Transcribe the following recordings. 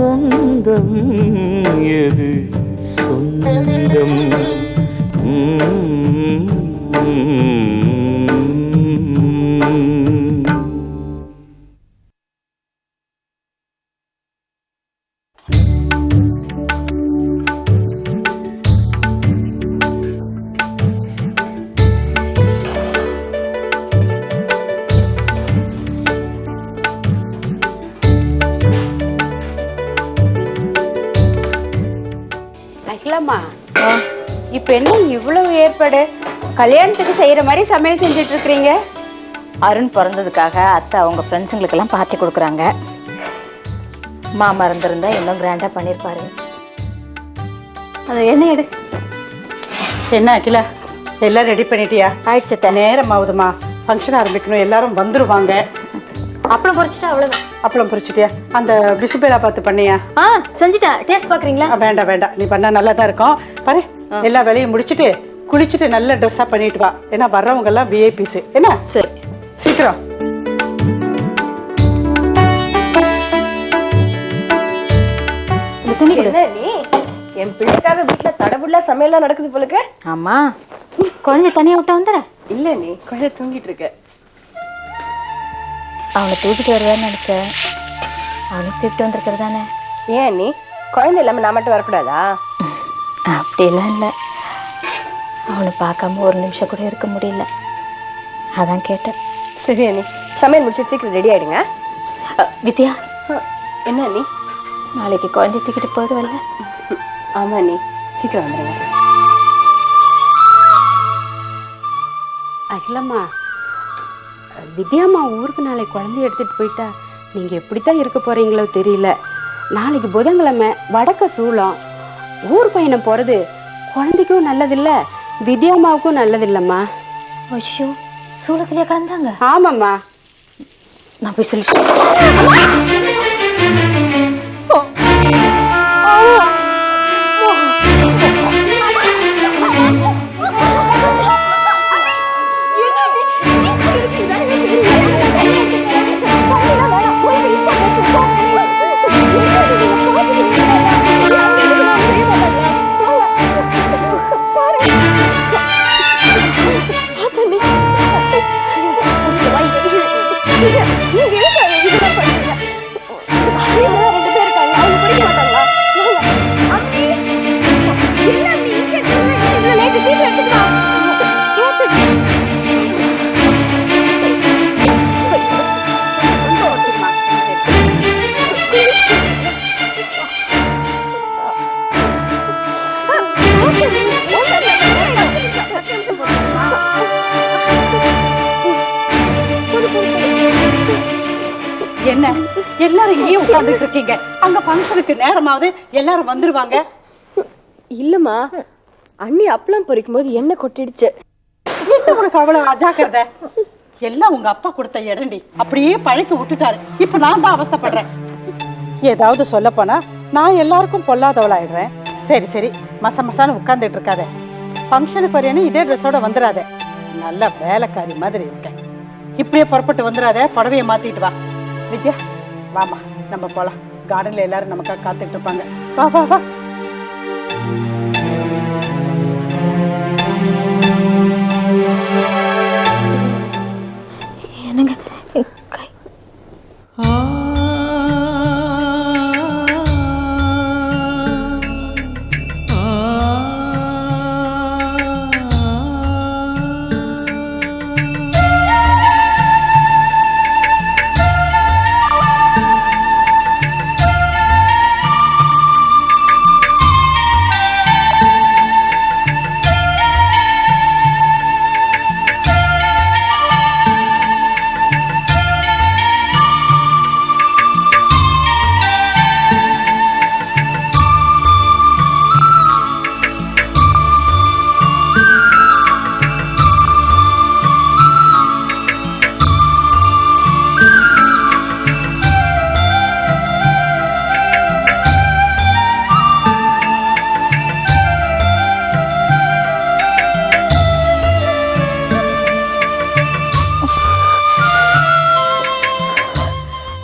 சொந்தம் எது சொந்தம் ம். அகிலாமா இப்போ என்ன இவ்வளவு ஏற்பாடு? கல்யாணத்துக்கு செய்யற மாதிரி சமையல் செஞ்சுட்டு இருக்கிறீங்க அருண் பிறந்ததுக்காக அத்தை அவங்க ஃப்ரெண்ட்ஸுங்களுக்கெல்லாம் பார்ட்டி கொடுக்குறாங்க. மாமா இருந்திருந்தா இன்னும் கிராண்டாக பண்ணியிருப்பாரு அது என்ன எடு. என்ன அகிலா? எல்லாம் ரெடி பண்ணிட்டியா? ஆயிடுச்சு. நேரம் ஆகுதுமா. ஃபங்க்ஷன் ஆரம்பிக்கணும். எல்லாரும் வந்துருவாங்க. அப்பளம் பொரிச்சிட்டா அவ்வளோதான் அப்பளம் பொரிச்சிட்டியா? அந்த பிசுபேலா பார்த்து பண்ணியா? ஆ செஞ்சுட்டேன். டேஸ்ட் பார்க்குறீங்களா? வேண்டாம் வேண்டாம். நீ பண்ணா நல்லா தான் இருக்கும். பாரு எல்லா வேலையும் முடிச்சிட்டு குளிச்சுட்டு நல்ல ட்ரெஸ்ஸாக பண்ணிட்டு வா. ஏன்னா வர்றவங்க எல்லாம் விஐபிஸ் என்ன? சரி. சீக்கிரம். என் பிள்ளைக்காக வீட்டுல தடபுடலா சமையல்லாம் நடக்குது போலுக்கு. ஆமாம் குழந்தை தனியாக விட்டு வந்துடுறேன் இல்ல நீ குழந்தை தூங்கிட்டு இருக்க. அவனை தூக்கிட்டு வருவேன்னு நினச்சேன். அவனை தூக்கிட்டு வந்திருக்கிறது தானே? ஏன் நீ? குழந்தை இல்லாம நான் மட்டும் வரக்கூடாதா? அப்படியெல்லாம் இல்லை. அவனை பார்க்காம ஒரு நிமிஷம் கூட இருக்க முடியல. அதான் கேட்டேன். சரி நீ சமையல் முடிச்சு சீக்கிரம் ரெடி ஆயிடுங்க. அ, வித்யா? என்ன நீ நாளைக்கு குழந்தை தூக்கிட்டு போயிடுவல்ல? ஆமா நீ சீக்கிரம் வந்துடுங்க அகிலம்மா வித்யாம்மா ஊருக்கு நாளைக்கு குழந்தைய எடுத்துட்டு போயிட்டா நீங்க எப்படித்தான் இருக்க போறீங்களோ தெரியல. நாளைக்கு புதன்கிழமை வடக்க சூளம். ஊர் பயணம் போறது குழந்தைக்கும் நல்லதில்ல வித்யாம்மாவுக்கும் நல்லதில்லம்மா. ஐயோ சூளத்திலே கலந்தாங்க ஆமாம்மா. நான் போய் சொல்லிட்டு நேரமாவது எல்லாரும் வந்துருவாங்க. இல்லம்மா அண்ணி அப்பளம் பொரிக்கும் போது எண்ணெய் கொட்டிடுச்சு. என்ன உனக்கு அவ்வளவு அஜாக்கிரதை? எல்லாம் உங்க அப்பா கொடுத்த இடண்டி அப்படியே பழக்கி விட்டுட்டாரு. இப்ப நான் தான் அவஸ்தைப்படுறேன். ஏதாவது சொல்ல போனா நான் எல்லாருக்கும் பொல்லாதவளாயிடுறேன். சரி சரி. மச மசான்னு உட்கார்ந்துட்டு இருக்காத. ஃபங்க்ஷனுக்கு வரையணும் இதே ட்ரெஸ்ஸோட வந்துடாத நல்ல வேலைக்காரி மாதிரி இருக்கேன் இப்படியே புறப்பட்டு வந்துடாத புடவைய மாத்திட்டு வா. வித்யா வாமா நம்ம போலாம். கார்டன்ல எல்லாரும் நமக்காக காத்துட்டு இருப்பாங்க. வா வா வா.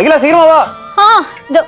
அகிலா சீக்கிரமா வா ஆ இதோ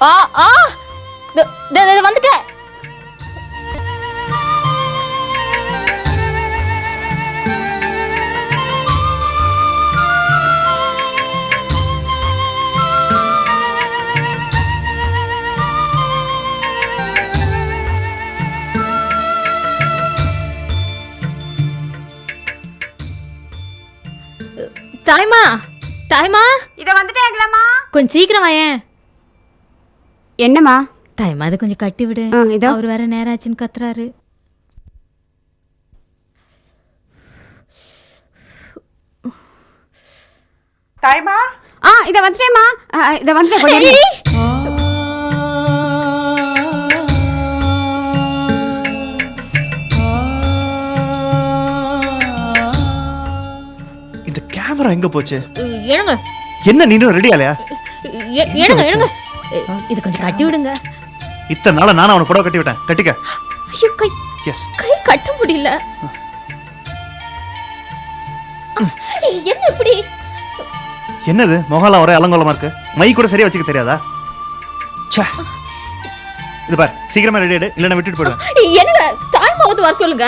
ஆ ஆ. வந்துட்டேன் தாய்மா தாய்மா. இத வந்துட்டேங்களா கொஞ்சம் சீக்கிரம் வாயேன். என்னம்மா? தாய்மா அதை கொஞ்சம் கட்டி விடு. அவர் வேற நேரம் ஆச்சுன்னு கத்துறாரு. தாய்மா? ஆ இத வந்துட்டேம்மா. ஆ, இத வந்துட்டேன் கொஞ்சம் இருங்க. இந்த கேமரா எங்க போச்சு? எழுங்க என்ன நீனும் ரெடி ஆலையா எ- எழுங்க எழுங்க இது கொஞ்சம் கட்டி விடுங்க. இத்தனை நாளா நானும் அவனை புடவை கட்டி விட்டேன். கட்டிக்க. ஐயோ கை எஸ் கை கட்ட முடியல. என்ன இப்படி? என்னது? முகம்லாம் ஒரே அலங்கோலமா இருக்கு. மை கூட சரியா வச்சுக்க தெரியாதா? ச்சே. இது பார் சீக்கிரமா ரெடி ஆயிடு. இல்லைன்னா விட்டுட்டு போயிடுவேன். என்னங்க? தாய்மாவது வர சொல்லுங்க.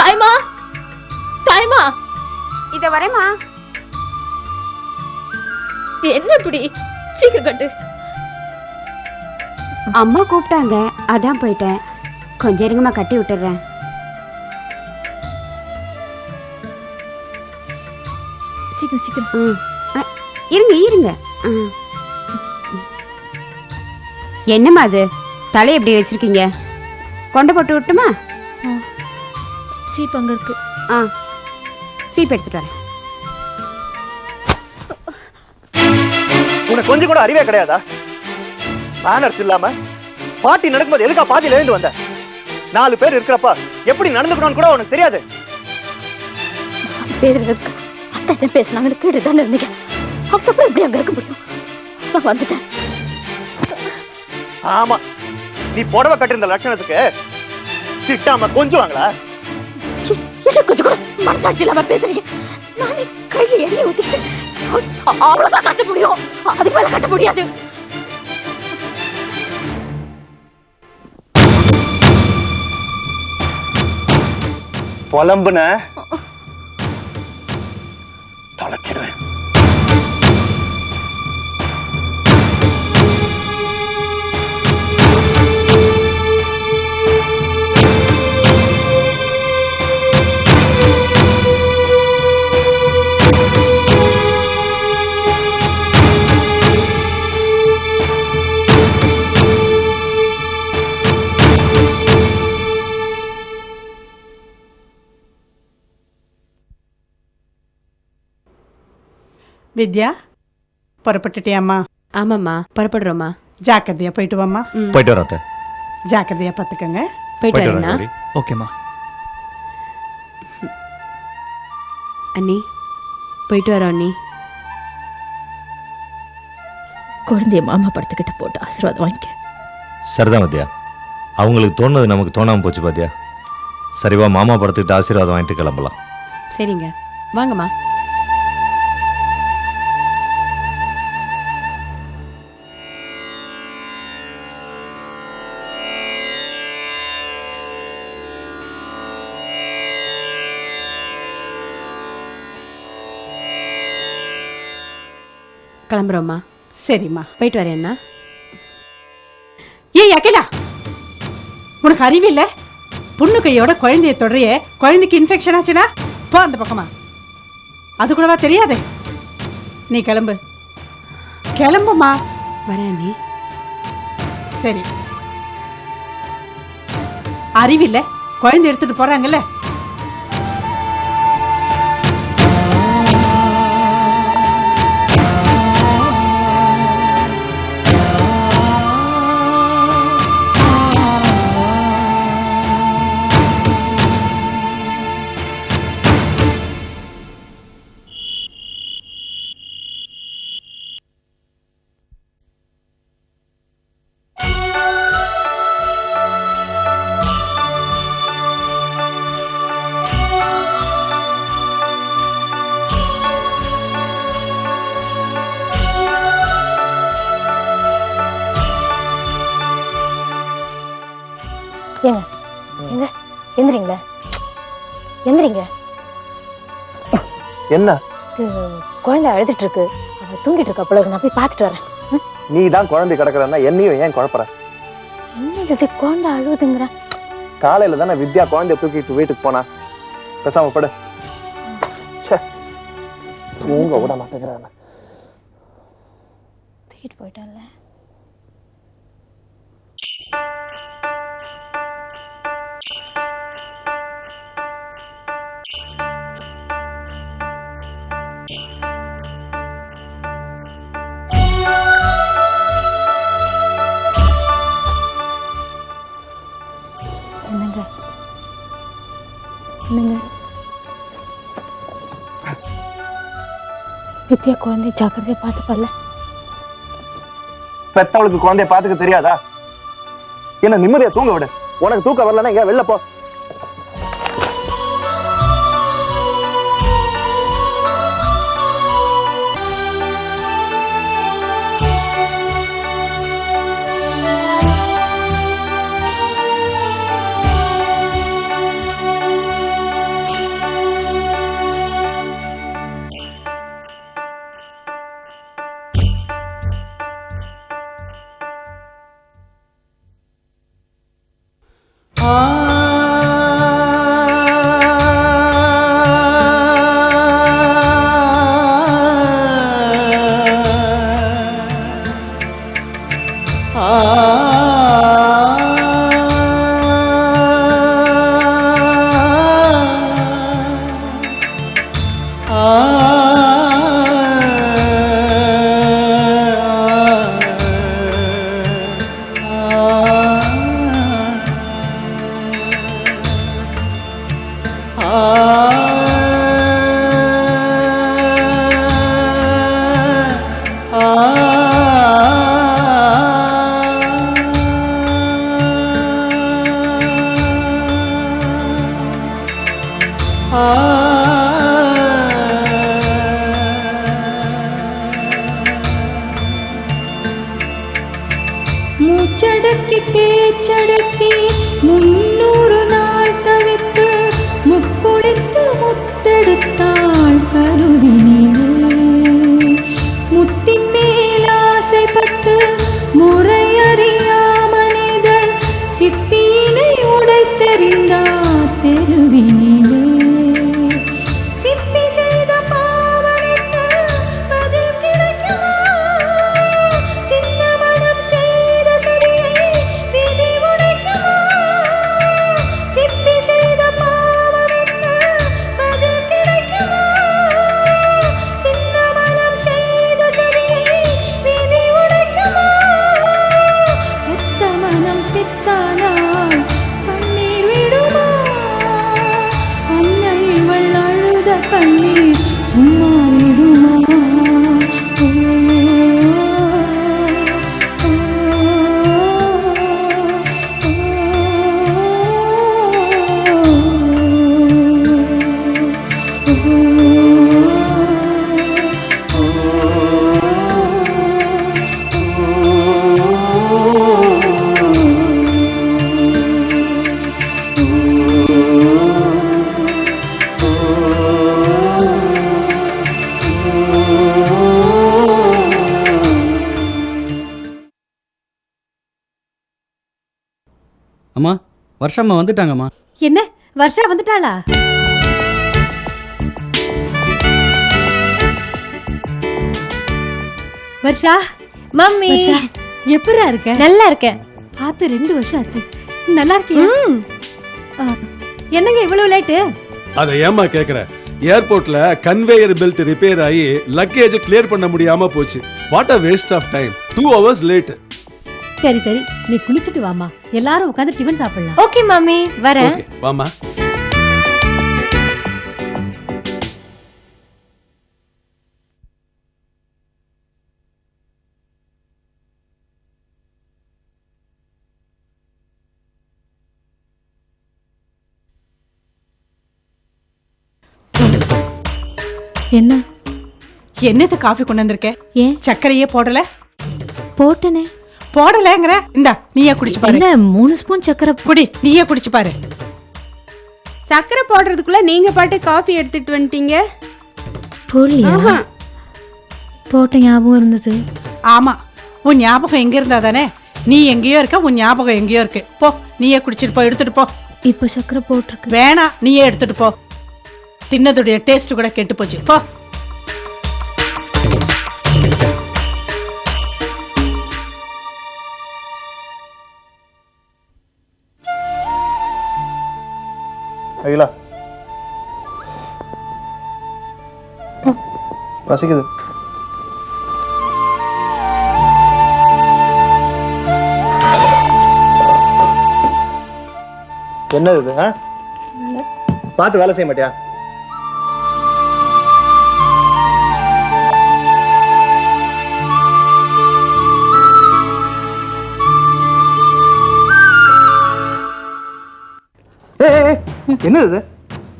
தாய்மா? தாய்மா? இத வரேம்மா. என்ன இப்படி சீக்கிரம் கட்டு. அம்மா கூப்பிட்டாங்க. அதான் போயிட்டேன். கொஞ்சம் இருங்கம்மா கட்டி விட்டுறேன். சீக்கிரம் சீக்கிரம். ம். அ, இருங்க இருங்க. ஆ. என்னம்மா அது? தலை எப்படி வச்சிருக்கீங்க? கொண்டை போட்டு விட்டுமா சீப் அங்க இருக்கு. ஆ. சீப் எடுத்துட்டு வரேன். உனக்கு கொஞ்சம் கூட அறிவே கிடையாதா? மேனர்ஸ் இல்லாம பாட்டி நடக்கும்போது எதுக்கா பாதியில எழுந்து வந்த? நாலு பேர் இருக்கிறப்ப எப்படி நடந்துக்கணும்னு கூட உனக்கு தெரியாது. பேர் இருக்கா? அத்தை என்ன பேசுனாங்கன்னு கேட்டு தானே இருந்தீங்க. அதுக்கப்புறம் எப்படி அங்க இருக்க முடியும்? நான் வந்துட்டேன். ஆமா. நீ புடவை கட்டிருந்த லட்சணத்துக்கு திட்டாம கொஞ்சுவாங்களா? என்ன கொஞ்சம் கூட மனசாட்சி இல்லாம பேசுறீங்க? நானே கையில எண்ணெய் ஊத்திக்கிட்டு அ- அவ்வளவுதான் கட்ட முடியும் அதுக்கு மேல கட்ட முடியாது புலம்புன வித்யா புறப்பட்டுட்டியாம்மா? ஆமாம்மா புறப்படுறோம்மா. ஜாக்கிரதையா போயிட்டு வாம்மா. போயிட்டு வரோம் அத்தை. ஜாக்கிரதையா பார்த்துக்கங்க. போயிட்டு வரேண்ணா கௌரி. ஓகேம்மா. அண்ணி போயிட்டு வரோம் அண்ணி. குழந்தைய மாமா படத்துக்கிட்ட போட்டு ஆசீர்வாதம் வாங்கிக்க. சரிதான் மத்தியா அவங்களுக்கு தோணுது நமக்கு தோணாம போச்சு பாத்தியா? சரிவா மாமா படத்துக்கிட்ட ஆசீர்வாதம் வாங்கிட்டு கிளம்பலாம். சரிங்க. வாங்கம்மா. கிளம்புறோம்மா. சரிம்மா. போயிட்டு வரேண்ணா ஏய் அகிலா! உனக்கு அறிவில்ல புண்ணு கையோட குழந்தைய தொடரையே குழந்தைக்கு இன்ஃபெக்ஷன் ஆச்சுன்னா போ அந்த பக்கமா. அது கூடவா தெரியாதே? நீ கிளம்பு. கிளம்புமா வரேன் அண்ணி. சரி. அறிவில்ல குழந்தை எடுத்துட்டு போறாங்கல்ல? என்ன? குழந்தை அழுதுட்டு இருக்கு அவ தூங்கிட்டு இருக்கா. போல. நான் போய் பார்த்துட்டு வரேன்? நீ தான் குழந்தை கிடக்குறன்னா என்னையும் ஏன் குழப்பற? என்னது இது? குழந்தை அழுகுதுங்கிற காலையில தானே வித்யா குழந்தைய தூக்கிட்டு வீட்டுக்கு போனா? பேசாம படு. தூங்க விட மாட்டேங்கிறான். தூக்கிட்டு போயிட்டான்ல. வித்யா குழந்தைய ஜாக்கிரதையா பார்த்துப்பல்ல பெத்தவளுக்கு குழந்தைய பாத்துக்க தெரியாதா? என்ன நிம்மதியா தூங்க விடு. உனக்கு தூக்கம் வரலன்னா எங்க வெளில போ. வருஷம்மா வந்துட்டாங்கம்மா. என்ன? வருஷா வந்துட்டாளா? வருஷா? மம்மி. வருஷா எப்படிடா இருக்க? நல்லா இருக்கேன். பார்த்து ரெண்டு வருஷம் ஆச்சு. நல்லா இருக்கியா? ஆ, என்னங்க இவ்வளவு லேட்டு அதை ஏமா கேக்குற? ஏர்போர்ட்ல கன்வேயர் பெல்ட் ரிப்பேர் ஆகி லக்கேஜ் கிளியர் பண்ண முடியாம போச்சு. What a waste of time two hours late சரி சரி. நீ குளிச்சிட்டு வாமா எல்லாரும் உட்காந்து டிஃபன் சாப்பிடலாம். ஓகே மம்மி வரேன். ஓகே வாமா என்ன? என்னது காஃபி கொண்டு வந்திருக்க? ஏன்? சர்க்கரையே போடல? போட்டனே. போடலங்கிற. இந்தா நீயே குடிச்சு பாரு. என்ன மூணு ஸ்பூன் சக்கரை குடி நீயே குடிச்சு பாரு. சக்கரை போடுறதுக்குள்ள நீங்க பாட்டு காஃபி எடுத்துட்டு வந்துட்டீங்க. போடலையா. போட்ட ஞாபகம் இருந்தது. ஆமா உன் ஞாபகம் எங்க இருந்தா தானே? நீ எங்கேயோ இருக்க உன் ஞாபகம் எங்கேயோ இருக்கு. போ நீயே குடிச்சிட்டு போ எடுத்துட்டு போ. இப்போ சக்கரை போட்டிருக்கு. வேணாம் நீயே எடுத்துட்டு போ. தின்னதுடைய டேஸ்ட் கூட கெட்டு போச்சு. போ. அகிலா. பசிக்குது என்னது இது பார்த்து வேலை செய்ய மாட்டியா? என்னது இது?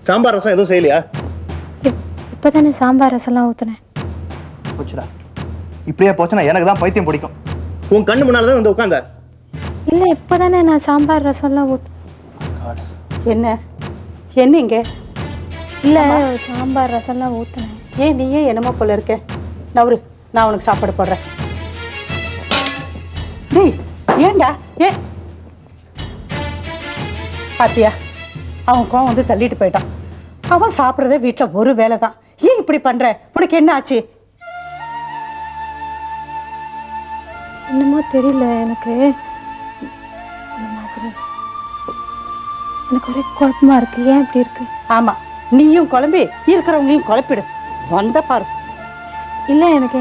சாம்பார் ரசம் எதுவும் செய்யலையா? இப்போ தானே சாம்பார் ரசம்லாம் ஊற்றுனேன் போச்சுடா. இப்படியே போச்சுன்னா எனக்கு தான் பைத்தியம் பிடிக்கும். உன் கண்ணு முன்னால தான் வந்து உட்காந்த இல்லை இப்போ தானே நான் சாம்பார் ரசம்லாம் ஊற்று என்ன? என்ன இங்க? இல்லை சாம்பார் ரசம்லாம் ஊற்றுனேன் ஏன் நீ ஏன் என்னமோ போல இருக்க? நவரு நான் உனக்கு சாப்பாடு போடுறேன். டேய் ஏன்டா? ஏன்? பாத்தியா? அவன் கோவம் வந்து தள்ளிட்டு போயிட்டான். அவன் சாப்பிட்றதே வீட்டில் ஒரு வேலை தான் ஏன் இப்படி பண்ற? உனக்கு என்ன ஆச்சு என்னமோ தெரியல எனக்கு. எனக்கு ஒரே குழப்பமா இருக்கு. ஏன் இப்படி இருக்கு? ஆமா நீயும் குழம்பி இருக்கிறவங்களையும் குழப்பிடு. வந்த பாரு. இல்லை எனக்கு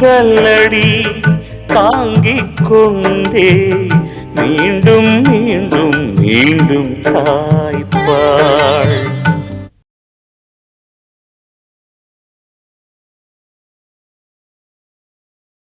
என்ன- கல்லடி தாங்கிக் கொண்டே மீண்டும் மீண்டும் மீண்டும் தாய்ப்பா